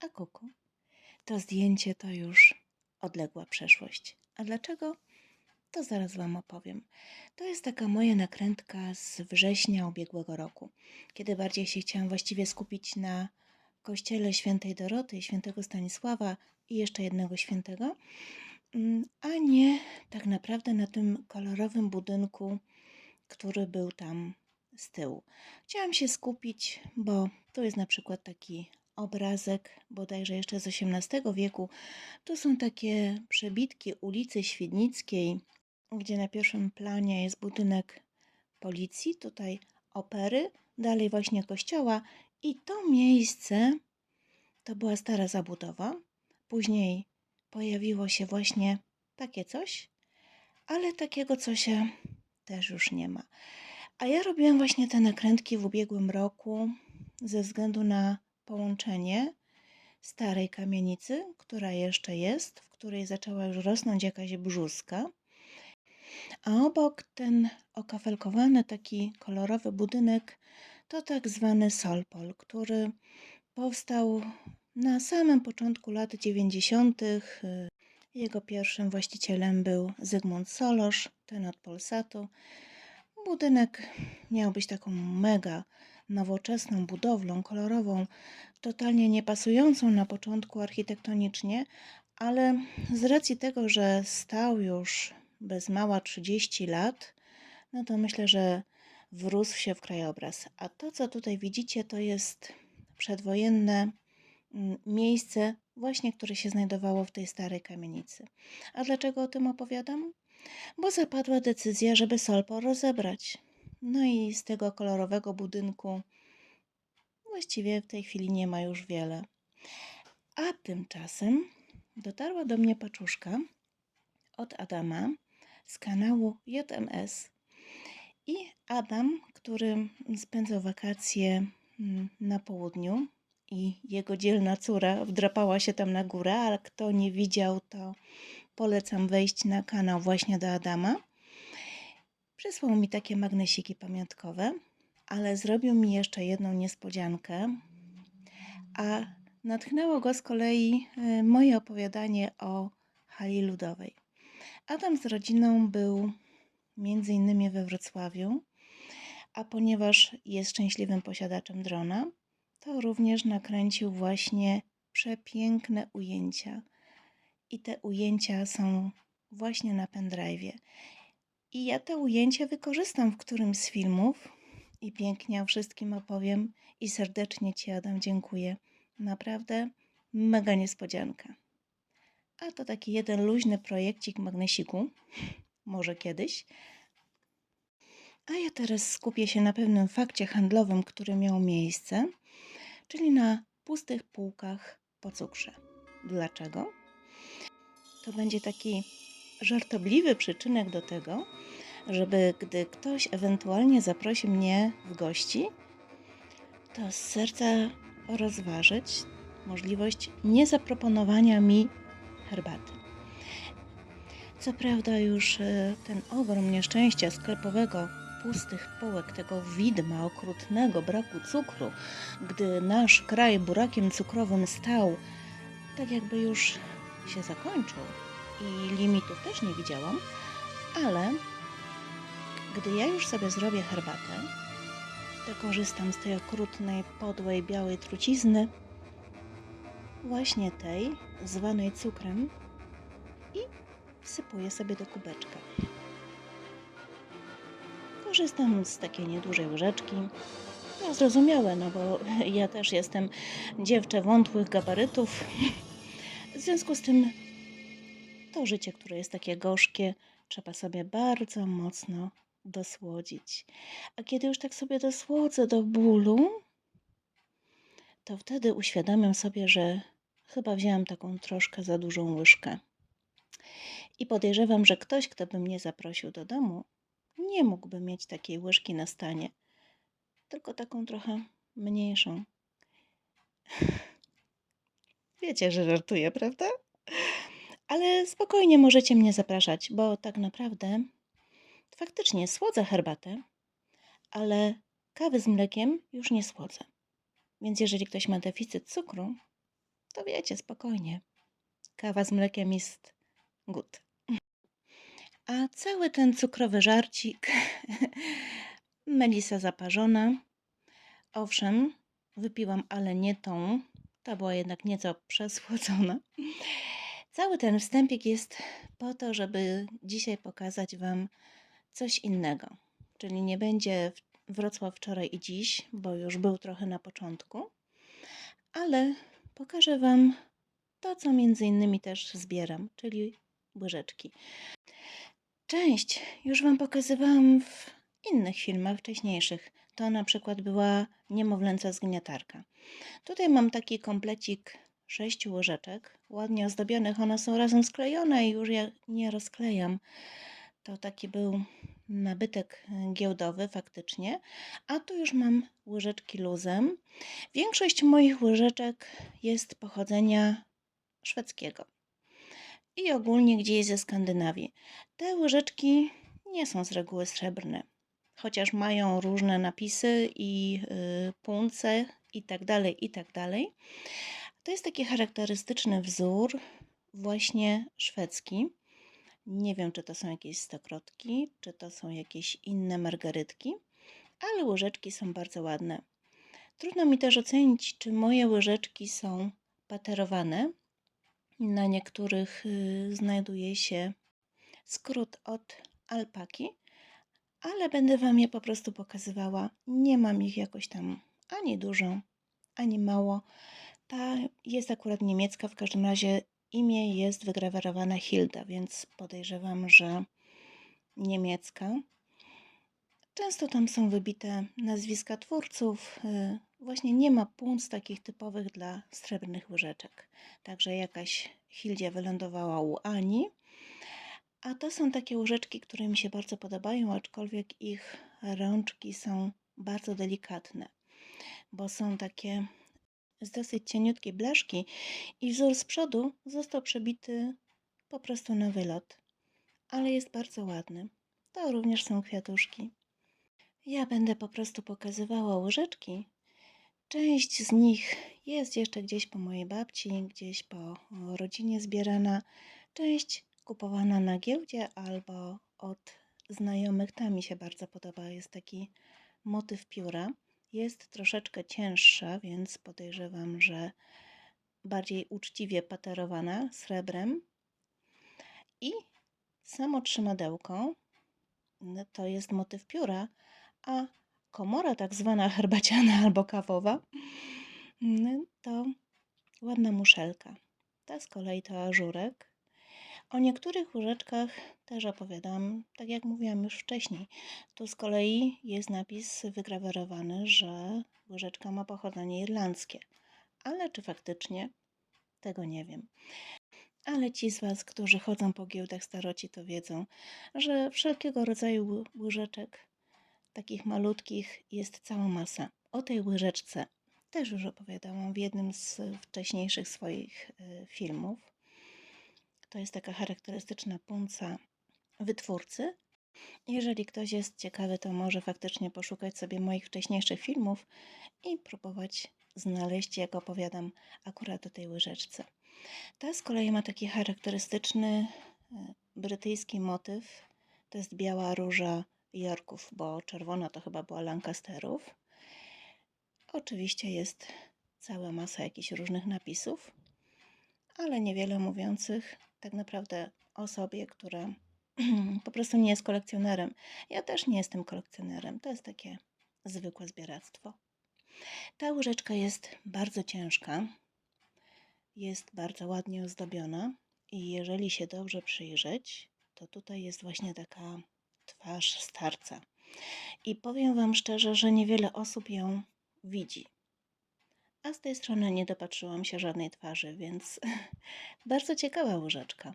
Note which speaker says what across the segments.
Speaker 1: A kuku, to zdjęcie to już odległa przeszłość. A dlaczego? To zaraz Wam opowiem. To jest taka moja nakrętka z września ubiegłego roku, kiedy bardziej się chciałam właściwie skupić na kościele świętej Doroty i świętego Stanisława i jeszcze jednego świętego, mm, a nie tak naprawdę na tym kolorowym budynku, który był tam z tyłu. Chciałam się skupić, bo tu jest na przykład taki obrazek, bodajże jeszcze z XVIII wieku. Tu są takie przebitki ulicy Świdnickiej, gdzie na pierwszym planie jest budynek policji, tutaj opery, dalej właśnie kościoła i to miejsce to była stara zabudowa. Później pojawiło się właśnie takie coś, ale takiego coś też już nie ma. A ja robiłam właśnie te nakrętki w ubiegłym roku ze względu na połączenie starej kamienicy, która jeszcze jest, w której zaczęła już rosnąć jakaś brzuska, a obok ten okafelkowany taki kolorowy budynek to tak zwany Solpol, który powstał na samym początku lat 90. Jego pierwszym właścicielem był Zygmunt Solosz, ten od Polsatu. Budynek miał być taką mega nowoczesną budowlą kolorową, totalnie niepasującą na początku architektonicznie, ale z racji tego, że stał już bez mała 30 lat, no to myślę, że wrósł się w krajobraz. A to, co tutaj widzicie, to jest przedwojenne mm, miejsce, właśnie które się znajdowało w tej starej kamienicy. A dlaczego o tym opowiadam? Bo zapadła decyzja, żeby Solpo rozebrać. No i z tego kolorowego budynku właściwie w tej chwili nie ma już wiele. A tymczasem dotarła do mnie paczuszka od Adama z kanału JMS. I Adam, który spędzał wakacje mm, na południu i jego dzielna córa wdrapała się tam na górę, ale kto nie widział, to polecam wejść na kanał właśnie do Adama. Przysłał mi takie magnesiki pamiątkowe, ale zrobił mi jeszcze jedną niespodziankę, a natchnęło go z kolei e, moje opowiadanie o hali ludowej. Adam z rodziną był między innymi we Wrocławiu, a ponieważ jest szczęśliwym posiadaczem drona, to również nakręcił właśnie przepiękne ujęcia. I te ujęcia są właśnie na pendrive'ie. I ja te ujęcie wykorzystam w którymś z filmów i pięknie o wszystkim opowiem i serdecznie Ci Adam dziękuję. Naprawdę mega niespodzianka. A to taki jeden luźny projekcik magnesiku, może kiedyś. A ja teraz skupię się na pewnym fakcie handlowym, który miał miejsce, czyli na pustych półkach po cukrze. Dlaczego? To będzie taki żartobliwy przyczynek do tego, żeby gdy ktoś ewentualnie zaprosi mnie w gości, to z serca rozważyć możliwość niezaproponowania mi herbaty. Co prawda już e, ten ogrom nieszczęścia sklepowego, pustych półek, tego widma okrutnego braku cukru, gdy nasz kraj burakiem cukrowym stał, tak jakby już się zakończył i limitów też nie widziałam, ale gdy ja już sobie zrobię herbatę, to korzystam z tej okrutnej, podłej, białej trucizny, właśnie tej, zwanej cukrem, i wsypuję sobie do kubeczka. Korzystam z takiej niedużej łyżeczki. No, zrozumiałe, no bo ja też jestem dziewczę wątłych gabarytów. W związku z tym to życie, które jest takie gorzkie, trzeba sobie bardzo mocno dosłodzić. A kiedy już tak sobie dosłodzę do bólu, to wtedy uświadamiam sobie, że chyba wzięłam taką troszkę za dużą łyżkę. I podejrzewam, że ktoś, kto by mnie zaprosił do domu, nie mógłby mieć takiej łyżki na stanie, tylko taką trochę mniejszą. Wiecie, że żartuję, prawda? Ale spokojnie możecie mnie zapraszać, bo tak naprawdę faktycznie słodzę herbatę, ale kawy z mlekiem już nie słodzę. Więc jeżeli ktoś ma deficyt cukru, to wiecie, spokojnie. Kawa z mlekiem jest good. A cały ten cukrowy żarcik, melisa zaparzona. Owszem, wypiłam, ale nie tą. Ta była jednak nieco przesłodzona. Cały ten wstępik jest po to, żeby dzisiaj pokazać Wam coś innego. Czyli nie będzie Wrocław wczoraj i dziś, bo już był trochę na początku, ale pokażę Wam to, co między innymi też zbieram, czyli łyżeczki. Część już Wam pokazywałam w innych filmach wcześniejszych. To na przykład była niemowlęca zgniatarka. Tutaj mam taki komplecik sześciu łyżeczek, ładnie ozdobionych. One są razem sklejone i już je nie rozklejam. To taki był nabytek giełdowy faktycznie, a tu już mam łyżeczki luzem. Większość moich łyżeczek jest pochodzenia szwedzkiego i ogólnie gdzieś ze Skandynawii. Te łyżeczki nie są z reguły srebrne, chociaż mają różne napisy i y, punce i tak dalej, i tak dalej. To jest taki charakterystyczny wzór, właśnie szwedzki. Nie wiem, czy to są jakieś stokrotki, czy to są jakieś inne margarytki, ale łyżeczki są bardzo ładne. Trudno mi też ocenić, czy moje łyżeczki są paterowane. Na niektórych y, znajduje się skrót od alpaki, ale będę Wam je po prostu pokazywała. Nie mam ich jakoś tam ani dużo, ani mało. Ta jest akurat niemiecka, w każdym razie imię jest wygrawerowane Hilda, więc podejrzewam, że niemiecka. Często tam są wybite nazwiska twórców. y, Właśnie nie ma punc takich typowych dla srebrnych łyżeczek. Także jakaś Hildia wylądowała u Ani. A to są takie łyżeczki, które mi się bardzo podobają, aczkolwiek ich rączki są bardzo delikatne, bo są takie z dosyć cieniutkiej blaszki i wzór z przodu został przebity po prostu na wylot, ale jest bardzo ładny. To również są kwiatuszki. Ja będę po prostu pokazywała łyżeczki. Część z nich jest jeszcze gdzieś po mojej babci, gdzieś po rodzinie zbierana. Część kupowana na giełdzie albo od znajomych. Ta mi się bardzo podoba. Jest taki motyw pióra. Jest troszeczkę cięższa, więc podejrzewam, że bardziej uczciwie paterowana srebrem. I samo trzymadełko no, to jest motyw pióra, a komora tak zwana herbaciana albo kawowa no, to ładna muszelka. Ta z kolei to ażurek. O niektórych łyżeczkach też opowiadam, tak jak mówiłam już wcześniej. Tu z kolei jest napis wygrawerowany, że łyżeczka ma pochodzenie irlandzkie. Ale czy faktycznie? Tego nie wiem. Ale ci z Was, którzy chodzą po giełdach staroci, to wiedzą, że wszelkiego rodzaju łyżeczek, takich malutkich, jest cała masa. O tej łyżeczce też już opowiadałam w jednym z wcześniejszych swoich y, filmów. To jest taka charakterystyczna punca wytwórcy. Jeżeli ktoś jest ciekawy, to może faktycznie poszukać sobie moich wcześniejszych filmów i próbować znaleźć, jak opowiadam akurat o tej łyżeczce. Ta z kolei ma taki charakterystyczny e, brytyjski motyw. To jest biała róża Yorków, bo czerwona to chyba była Lancasterów. Oczywiście jest cała masa jakichś różnych napisów, ale niewiele mówiących tak naprawdę osobie, która po prostu nie jest kolekcjonerem. Ja też nie jestem kolekcjonerem. To jest takie zwykłe zbieractwo. Ta łyżeczka jest bardzo ciężka. Jest bardzo ładnie ozdobiona i jeżeli się dobrze przyjrzeć, to tutaj jest właśnie taka twarz starca. I powiem Wam szczerze, że niewiele osób ją widzi. A z tej strony nie dopatrzyłam się żadnej twarzy, więc bardzo ciekawa łyżeczka.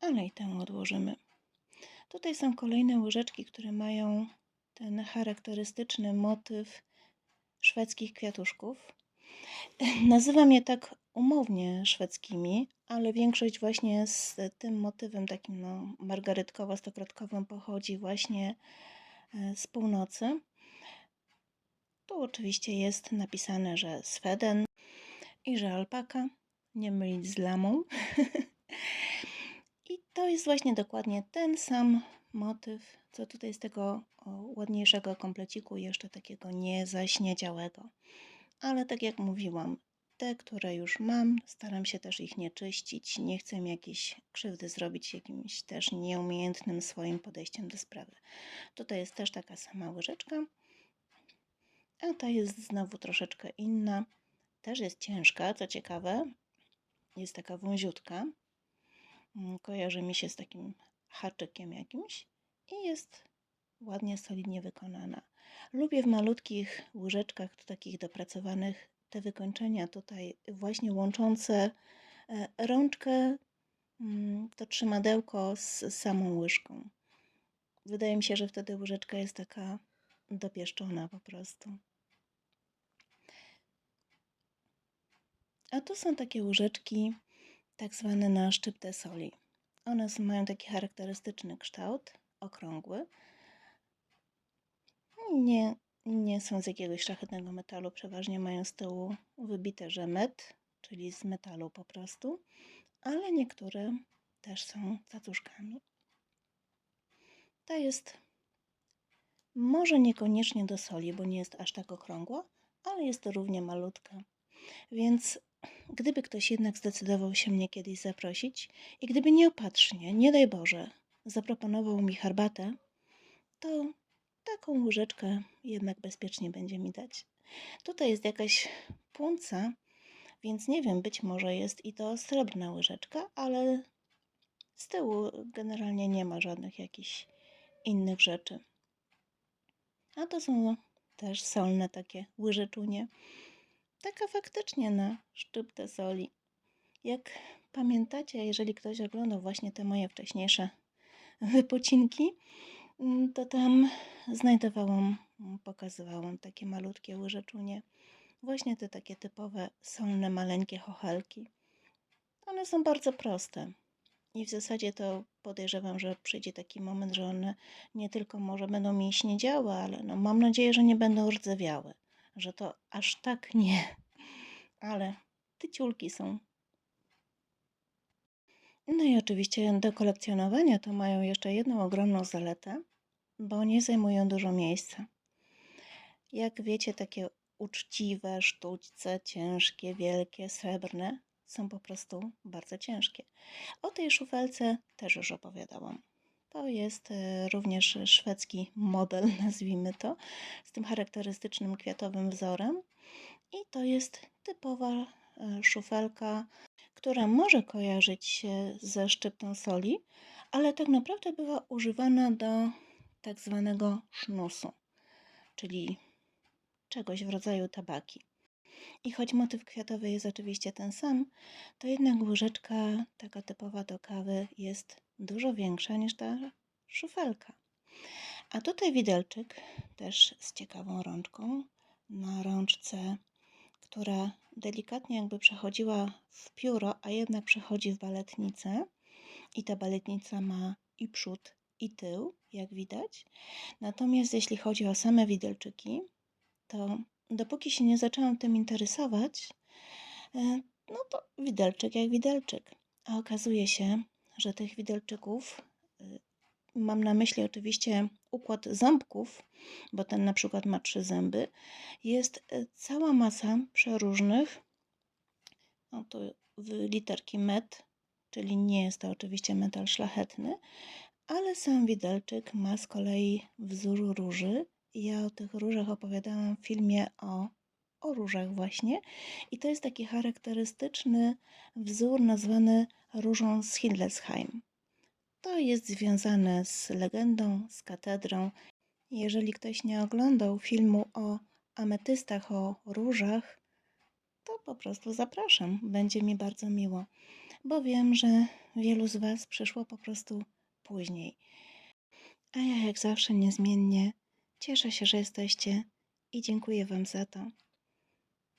Speaker 1: Ale i tę odłożymy. Tutaj są kolejne łyżeczki, które mają ten charakterystyczny motyw szwedzkich kwiatuszków. Nazywam je tak umownie szwedzkimi, ale większość właśnie z tym motywem takim no, margarytkowo-stokrotkowym pochodzi właśnie e, z północy. Tu oczywiście jest napisane, że sweden i że alpaka, nie mylić z lamą. I to jest właśnie dokładnie ten sam motyw, co tutaj z tego ładniejszego kompleciku, jeszcze takiego niezaśniedziałego. Ale tak jak mówiłam, te, które już mam, staram się też ich nie czyścić. Nie chcę im jakiejś krzywdy zrobić jakimś też nieumiejętnym swoim podejściem do sprawy. Tutaj jest też taka sama łyżeczka, a ta jest znowu troszeczkę inna. Też jest ciężka, co ciekawe. Jest taka wąziutka. Mm, Kojarzy mi się z takim haczykiem jakimś i jest ładnie, solidnie wykonana. Lubię w malutkich łyżeczkach, takich dopracowanych, te wykończenia tutaj właśnie łączące e, rączkę, mm, to trzymadełko z samą łyżką. Wydaje mi się, że wtedy łyżeczka jest taka dopieszczona po prostu. A to są takie łyżeczki tak zwane na szczyptę soli. One mają taki charakterystyczny kształt, okrągły. Nie, nie są z jakiegoś szlachetnego metalu, przeważnie mają z tyłu wybite, że met, czyli z metalu po prostu, ale niektóre też są cacuszkami. Ta jest może niekoniecznie do soli, bo nie jest aż tak okrągła, ale jest równie malutka. Więc gdyby ktoś jednak zdecydował się mnie kiedyś zaprosić i gdyby nieopatrznie, nie daj Boże, zaproponował mi herbatę, to taką łyżeczkę jednak bezpiecznie będzie mi dać. Tutaj jest jakaś punca, więc nie wiem, być może jest i to srebrna łyżeczka, ale z tyłu generalnie nie ma żadnych jakichś innych rzeczy. A to są też solne takie łyżeczunie. Taka faktycznie na szczyptę soli. Jak pamiętacie, jeżeli ktoś oglądał właśnie te moje wcześniejsze wypocinki, mm, to tam znajdowałam, mm, pokazywałam takie malutkie łyżeczunie. Właśnie te takie typowe solne, maleńkie chochelki. One są bardzo proste. I w zasadzie to podejrzewam, że przyjdzie taki moment, że one nie tylko może będą mi śniedziały, ale no mam nadzieję, że nie będą rdzewiały. Że to aż tak nie. Ale tyciulki są. No i oczywiście do kolekcjonowania to mają jeszcze jedną ogromną zaletę, bo nie zajmują dużo miejsca. Jak wiecie, takie uczciwe sztućce, ciężkie, wielkie, srebrne, są po prostu bardzo ciężkie. O tej szufelce też już opowiadałam. To jest e, również szwedzki model, nazwijmy to, z tym charakterystycznym kwiatowym wzorem. I to jest typowa e, szufelka, która może kojarzyć się ze szczyptą soli, ale tak naprawdę była używana do tak zwanego sznusu, czyli czegoś w rodzaju tabaki. I choć motyw kwiatowy jest oczywiście ten sam, to jednak łyżeczka taka typowa do kawy jest dużo większa niż ta szufelka. A tutaj widelczyk też z ciekawą rączką na rączce, która delikatnie jakby przechodziła w pióro, a jednak przechodzi w baletnicę. I ta baletnica ma i przód, i tył, jak widać. Natomiast jeśli chodzi o same widelczyki, to dopóki się nie zaczęłam tym interesować, e, no to widelczyk jak widelczyk. A okazuje się, że tych widelczyków, e, mam na myśli oczywiście układ ząbków, bo ten na przykład ma trzy zęby, jest e, cała masa przeróżnych, no to literki met, czyli nie jest to oczywiście metal szlachetny, ale sam widelczyk ma z kolei wzór róży. Ja o tych różach opowiadałam w filmie o, o różach właśnie. I to jest taki charakterystyczny wzór nazwany różą z Hildesheim. To jest związane z legendą, z katedrą. Jeżeli ktoś nie oglądał filmu o ametystach, o różach, to po prostu zapraszam. Będzie mi bardzo miło, bo wiem, że wielu z Was przyszło po prostu później. A ja jak zawsze niezmiennie cieszę się, że jesteście i dziękuję Wam za to.